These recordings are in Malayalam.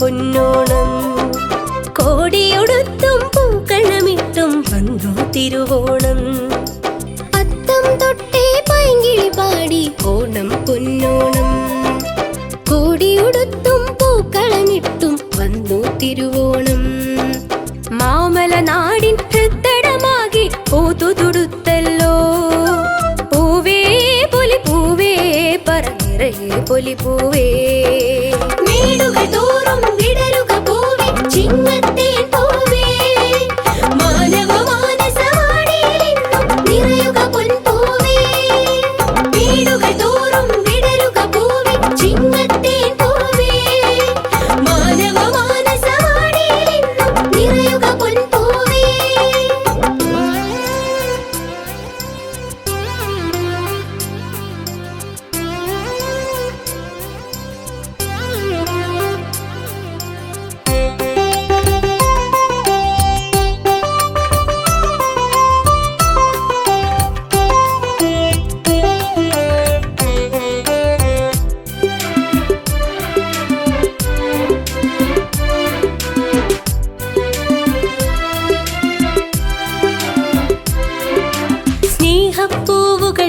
പൊന്നോണം. കോടിയൊടുത്തും പൂക്കളമിട്ടും വന്നു തിരുവോണം. അത്തം തൊട്ടേ പൈങ്കിളി പാടി ഓണം പൊന്നോണം. കോടിയൊടുത്തും പൂക്കളമിട്ടും വന്നു തിരുവോണം. മാമല നാടിൻ ഹൃദടമാകെ പൂതു പൂവേ പൊലി പൂവേ പറ നിറയെ പൊലി പൂവേ. തോറും വിടരുക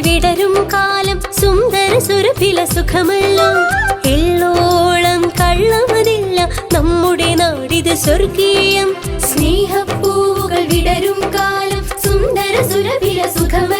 വിടരും കാലം സുന്ദര സുരഭില സുഖമല്ലോ. എള്ളോളം കള്ളമതില്ല നമ്മുടെ നാടിത് സ്വർഗീയം. സ്നേഹപ്പൂവുകൾ വിടരും കാലം സുന്ദര സുരഭില സുഖമല്ലോ.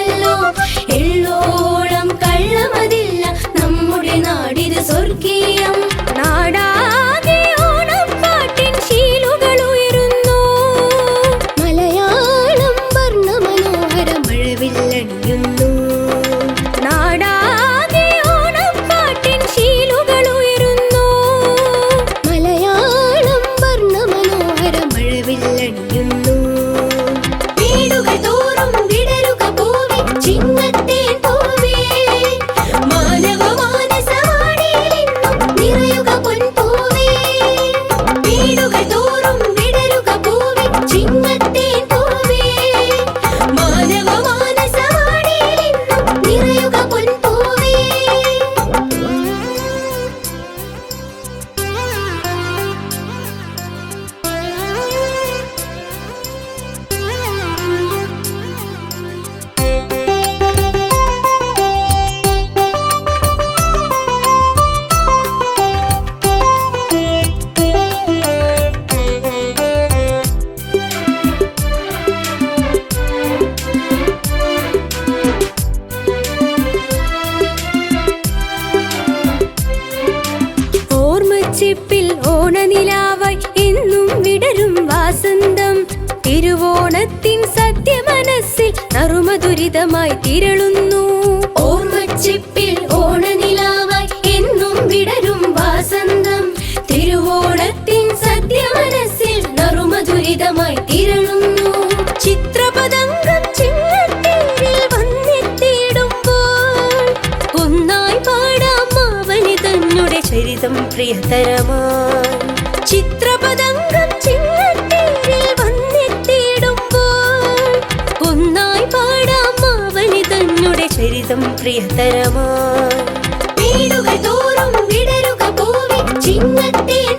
ഓണനിലാവായി എന്നും വിടരും വാസന്തം. തിരുവോണത്തിൻ സത്യ മനസ്സിൽ നറുമധുരിതമായി തിരളുന്നു. ഓർമ്മച്ചിപ്പിൽ ഓണനിലാവായി എന്നും വിടരും വാസന്തം. തിരുവോണത്തിൻ സത്യ മനസ്സിൽ നറുമധുരിതമായി തിരളുന്നു. ചിത്രപതംഗം ചിങ്ങത്തേരിൽ വന്നെത്തിയിടുമ്പോൾ ഒന്നായി പാടാം മാവനി തന്നെ ചരിതം പ്രിയതരമായി. ചിത്രപതംഗം ചിങ്ങത്തേരിൽ പാടാം ചരിതം പ്രിയതരമാ. വീടുകൾ തോറും വിടരുക പൂവി ചിങ്ങത്തേൻ